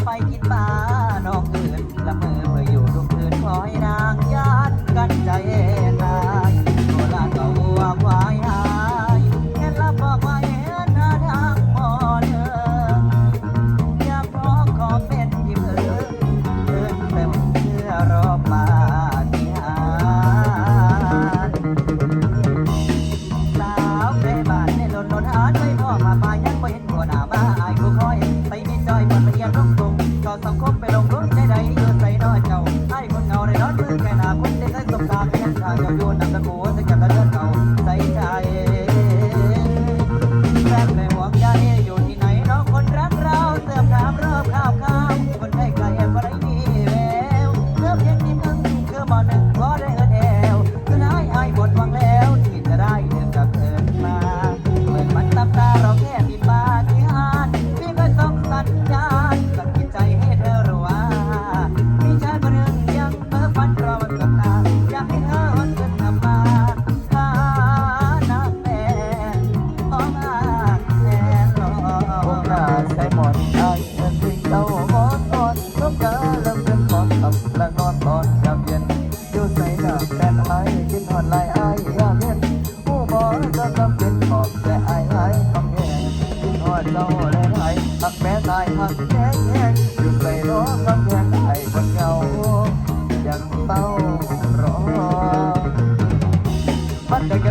ห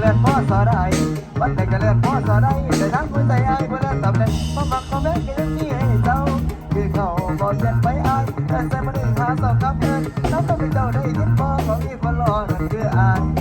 เล่นพ่อสอรายบัดเด็กเล่นพ่อสรายแต่ทั้งคุณใจอายบ่เล่นตำเล่นบ่มักเขาแม่กินนี่ให้เจ้า คือเขาบ่เล่นไปอายแต่ใจมันหาสองคำเงินน้ำตาไป็เจ้าได้ยินพ่อของอีกคนรอันคืออาย